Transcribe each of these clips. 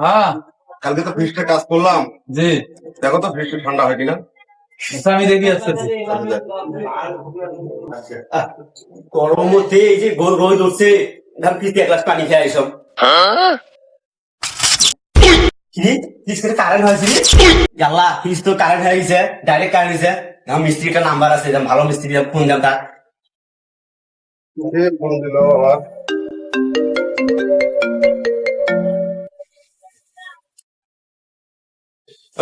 হ্যাঁ। কালকে তো ফ্রিজটা কাজ করলাম। জি। দেখো তো ফ্রিজটা ঠান্ডা হয় কিনা? আচ্ছা, আমি দেখি আসতেছি গরম মধ্যে এই যে গোল রোদ উঠছে ধান ফ্রিজে এক গ্লাস পানি খেয়ে এসব কি ফ্রিজ করে কারেন্ট হয়েছে জানলা ফ্রিজ তো কারেন্ট হয়ে গেছে ডাইরেক্ট কারেন্ট হয়েছে। আমার মিস্ত্রিটা নাম্বার আছে ভালো মিস্ত্রি ফোন দাম তার। ফোন দিল আবার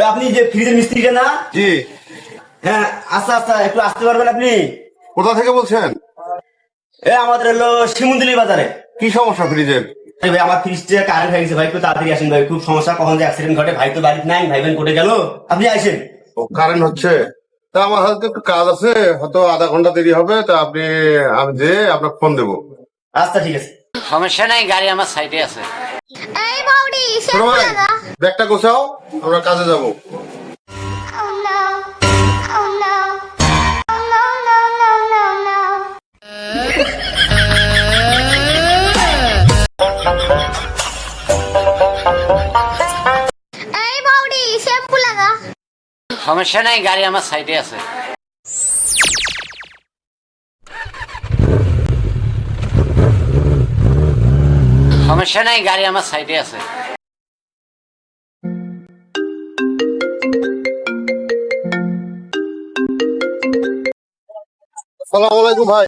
ওই আপনি যে ফ্রিজের মিস্ত্রিটা না? জি। হ্যাঁ আচ্ছা আচ্ছা একটু আসতে পারবেন আপনি? কোথা থেকে বলছেন? এ আমাদের হলো শিমুন্দুলি বাজারে। কি সমস্যা ফ্রিজের? ভাই আমার ফ্রিজটা কারেন্ট হয়ে গেছে ভাই একটু তাড়াতাড়ি আসেন ভাই খুব সমস্যা কখন যে অ্যাক্সিডেন্ট ঘটে ভাই তো বাড়িতে নাই ভাই বোন কোটে গেল। আপনি আসেন। ও কারেন্ট হচ্ছে। তা আমার হাতে একটু কাজ আছে হয়তো আধা ঘণ্টা দেরি হবে তা আপনি আমি যে আপনাকে ফোন দেবো। আচ্ছা ঠিক আছে। সমস্যা নাই গাড়ি আমার সাইডে আছে। ছোট ভাই ব্যাগটা গোছাও আমরা কাজে যাব Oh no. Oh no. Oh no, no, no, no, no. এই বৌদি শ্যাম্পু লাগা সমস্যা নাই গাড়ি আমার সাইডে আছে সমস্যা নাই গাড়ি আমার সাইডে আছে সালাম আলাইকুম ভাই।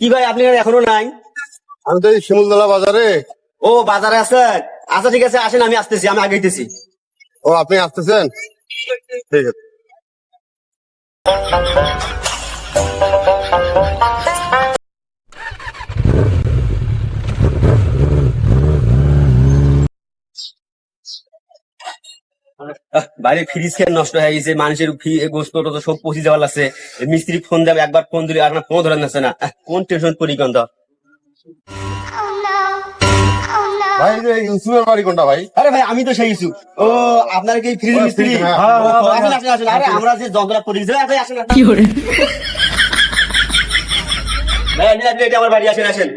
কি ভাই আপনি এখনও নাই? আমি তো এই শিমুলতলা বাজারে। ও বাজারে আছেন আচ্ছা ঠিক আছে আসেন আমি আসতেছি আমি আগেইতেছি। ও আপনি আসতেছেন? ঠিক আছে। বাইরে ফ্রিজ খেয়ে নষ্ট হয়ে গেছে মানুষের গোস্ত টোস্ত সব পচি যাওয়ার আছে মিস্ত্রি ফোন দেবে একবার ফোন দিলে আর ফোন ধরে না। কোন টেনশন করি গন্ধ no. No. ভাই যে ইউসুফের বাড়ি কোনটা ভাই? আরে ভাই আমি তো সেই ইস্যু ও আপনার কি ফ্রিজ মিস্ত্রি? হ্যাঁ। ও, ও, আসেন আসেন। আসেন আরে আমরা যে যন্ত্রণা করি যে ভাই আসেন কি করে? ভাই আপনি আমার বাড়ি আসেন আসেন।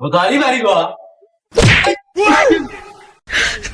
গাড়ি বাড়ি গো কি হলো কি হলো ভাই আরে দরজাটা ছোট তো তার জন্য আচ্ছা এই টাকা না লোকগুলোর দিনে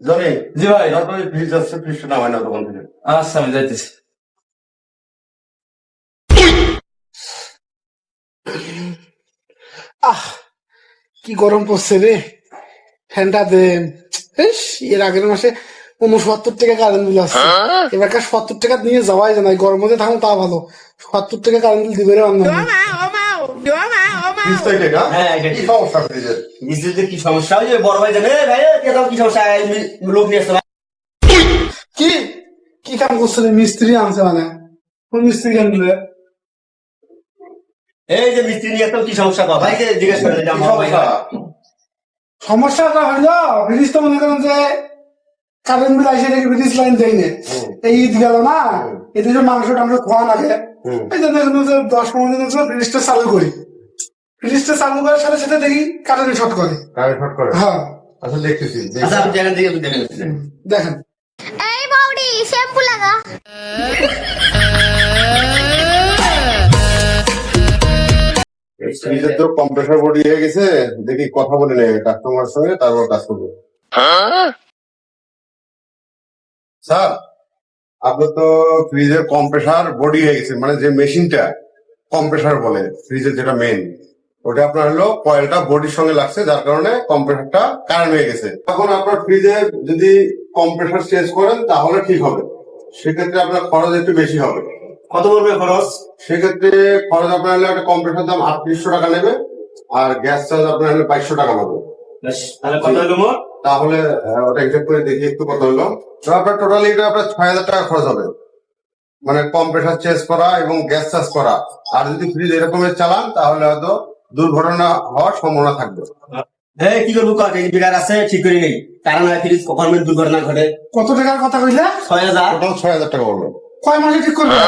জনি জি ভাই। তারপরে ফ্রিজ আসছে ফ্রিজটা নামাই না দোকান থেকে। আচ্ছা আমি যাইতেছি। আহ কি গরম পড়ছে রে। ফ্যানটা দেন ইস, এর আগের মাসে উনসত্তর টাকা কারেন্ট বিল আসছে। এবারকার সত্তর টাকা নিয়ে যাওয়াই যায় না। গরম মধ্যে থাকুন তা ভালো। সত্তর টাকা কারেন্ট বিল দিবে রে অন্য কি সমস্যা ফ্রিজের মিস্ত্রিদের কি সমস্যা? যে বড় ভাই জানে "এ ভাই এ, কে দাও কি সমস্যা? এই মি- লোক নিয়ে আসতে ভাই। কি? কি কাম করছে মিস্ত্রি আনছে মানে। কোন মিস্ত্রি কেন এই যে মিস্ত্রি নিয়ে কি সমস্যা? যে জিজ্ঞেস করে সমস্যাটা হইল ব্রিটিশ তো মনে করেন যে কারেন্ট বিল আসে দেখে ব্রিটিশ লাইন দেয় না এই ঈদ গেল না এতে যে মাংস টাংস খোয়া লাগে এই যে দেখুন যে দশ পনেরো জন্য ব্রিটিশটা চালু করি। ব্রিটিশটা চালু করার সাথে সাথে দেখি কারেন্ট শর্ট করে। কারেন্ট শর্ট করে? হ্যাঁ। আচ্ছা দেখতেছি আচ্ছা দেখেন এই বৌদি শ্যাম্পু লাগা। ফ্রিজের তো কম্প্রেসার বডি হয়ে গেছে দেখি কথা বলে নেই কাস্টমার সঙ্গে তারপর কাজ করব। স্যার আপনার তো ফ্রিজের কম্প্রেসার বডি হয়ে গেছে মানে যে মেশিনটা কম্প্রেসার বলে ফ্রিজের যেটা মেন ওটা আপনার হলো কয়েলটা বডির সঙ্গে লাগছে যার কারণে কম্প্রেসারটা কারেন্ট হয়ে গেছে। এখন আপনার ফ্রিজে যদি কম্প্রেসার চেঞ্জ করেন তাহলে ঠিক হবে। সেক্ষেত্রে আপনার খরচ একটু বেশি হবে। কত পড়বে খরচ? সেক্ষেত্রে খরচ আপনার হলে একটা কম্প্রেসার দাম আটত্রিশশো টাকা নেবে আর গ্যাস চার্জ আপনার হলে বাইশশো টাকা পাবে বেশ, তাহলে কত হলো মোট? তাহলে ওটা হিসাব করে দেখি একটু কত হলো। তো আপনার টোটালি এটা আপনার ছয় হাজার টাকা খরচ হবে। মানে কম্প্রেসার চেঞ্জ করা এবং গ্যাস চার্জ করা। আর যদি ফ্রিজ এরকমের চালান তাহলে হয়তো দুর্ঘটনা হওয়ার সম্ভাবনা থাকবে। এই কি করব কাজ এই বিকার আছে ঠিক করে নেই। কারণ হয় ফ্রিজ কখন দুর্ঘটনা ঘটে। কত টাকার কথা কইলে? ছয় হাজার। টোটাল ছয় হাজার টাকা বলল। কয় মাসে ঠিক করবে?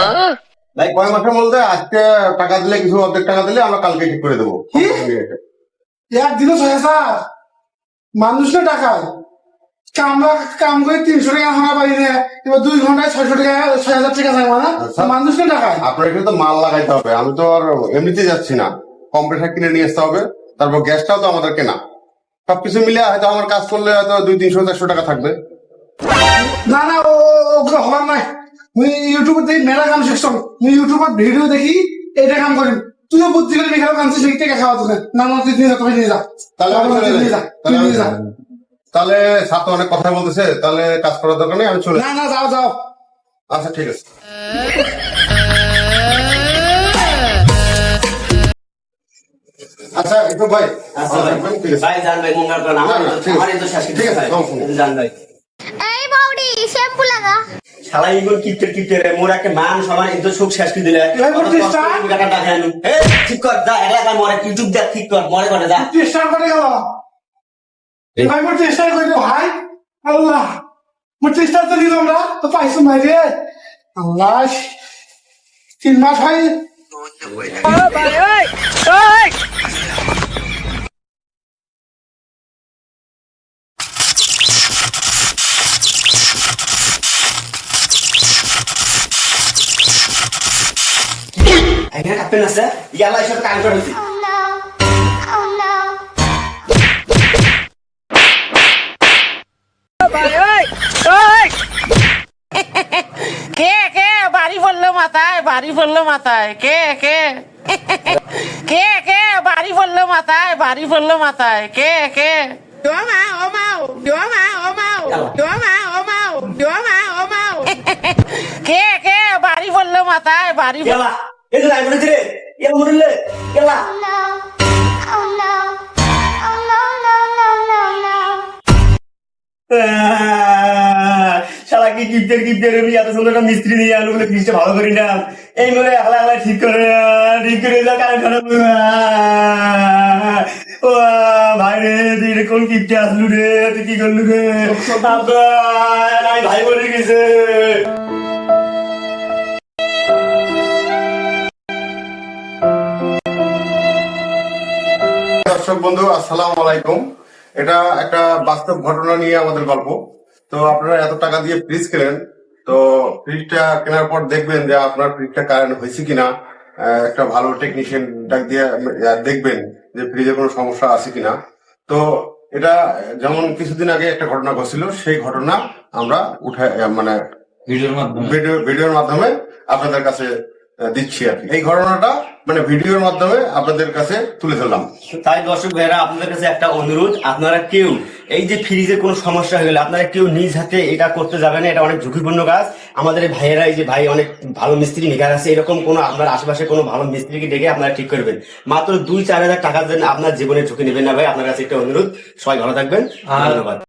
ভাই কয় মাসের মধ্যে আজকে টাকা দিলে কিছু অর্ধেক টাকা দিলে আমরা কালকে ঠিক করে দেবো। একদিনও ছয় হাজার? মানুষ না টাকায় কামরা কাম করে তিনশো টাকা ভাড়া পাই না এবার দুই ঘন্টায় ছয়শো টাকা ছয় হাজার টাকা যায় মানে আচ্ছা। মানুষ না টাকায় আপনার মাল লাগাইতে হবে। আমি তো আর এমনিতে যাচ্ছি না। কম্প্রেসার কিনে নিয়ে আসতে হবে। তারপর গ্যাসটাও তো আমাদের কেনা। সবকিছু মিলে হয়তো আমার কাজ করলে হয়তো দুই তিনশো চারশো টাকা থাকবে। না না ওগুলো হবার নাই। মুই ইউটিউবে দেখি মেলা কাম শিখছ মুই ইউটিউবত ভিডিও দেখি এটা কাম করিম। তুইও বুদ্ধি করে মেঘাল কাম শিখি টাকা খাওয়া তোকে। না না তুই নিয়ে যা তুমি নিয়ে যা। তাহলে আমি চলে যাই। তাহলে নিয়ে যা। তাহলে সাথে অনেক কথা বলতেছে তাহলে কাজ করার দরকার নেই আমি চলে না না যাও যাও। আচ্ছা ঠিক আছে। আচ্ছা একটু ভাই। আচ্ছা ভাই। ঠিক আছে। জান ভাই মঙ্গল আমার তো শেষ ঠিক আছে। জান ভাই এই বৌদি শ্যাম্পু লাগা শালা ইগুলো কিপটে কিপটে রে মোর একটা মান সমান ইজ্জত সব শেষ করে দিলে ঠিক কর যা একলা কাম মরে ইউটিউব দেখ ঠিক কর মরে করে যা চেষ্টা করে গেল ভাই মোর চেষ্টা করে ভাই আল্লাহ মোর চেষ্টা তো দিল আমরা তো পাইছো নাই রে আল্লাহ তিন মাস হয় এখানে আছে ইয়ালা এসব করে. কে কে? বাড়ি পড়ল মাথায় বাড়ি পড়ল মাথায়। কে কে? কে কে? বাড়ি পড়ল মাথায় বাড়ি পড়ল মাথায়। কে কে? ডোমা ও মাও ডোমা ও মাও ডোমা ও মাও ডোমা ও মাও কে কে? বাড়ি পড়ল মাথায় বাড়ি Oh no, no, no, no, no. শালা কি কিপটের কিপটের আমি এত সুন্দর একটা মিস্ত্রি দিয়ে আলু বলে ফিসটা ভালো করি না। এই মনে হালা হালা ঠিক করে ঠিক করে যা কারণ খারাপ ও ভাই রে তুই কোন কিপটে আসলু রে? তুই কি করলু রে? ভাই বলে গেছে। দর্শক বন্ধু আসসালামু আলাইকুম। এটা একটা বাস্তব ঘটনা নিয়ে আমাদের গল্প। তো আপনারা এত টাকা দিয়ে ফ্রিজ কেনেন তো ফ্রিজটা কেনার পর দেখবেন যে আপনার ফ্রিজটা কারেন্ট হয়েছে কিনা। একটা ভালো টেকনিশিয়ান ডাক দিয়ে দেখবেন যে ফ্রিজে কোনো সমস্যা আছে কিনা। তো এটা যেমন কিছুদিন আগে একটা ঘটনা ঘটছিল সেই ঘটনা আমরা উঠে মানে ভিডিওর মাধ্যমে। ভিডিওর মাধ্যমে আপনাদের কাছে দিচ্ছি আর কি। এই ঘটনাটা মানে ভিডিওর মাধ্যমে আপনাদের কাছে তুলে ধরলাম। তাই দর্শক ভাইরা আপনাদের কাছে একটা অনুরোধ আপনারা কেউ এই যে ফ্রিজে কোনো সমস্যা হয়ে গেলে আপনারা কেউ নিজ হাতে এটা করতে যাবেন না এটা অনেক ঝুঁকিপূর্ণ কাজ। আমাদের এই ভাইয়েরা এই যে ভাই অনেক ভালো মিস্ত্রি মেকার আছে এরকম কোনো আপনার আশেপাশে কোনো ভালো মিস্ত্রিকে ডেকে আপনারা ঠিক করবেন মাত্র দুই চার হাজার টাকার জন্য আপনার জীবনে ঝুঁকি নেবেন না ভাই। আপনার কাছে একটা অনুরোধ সবাই ভালো থাকবেন। ধন্যবাদ।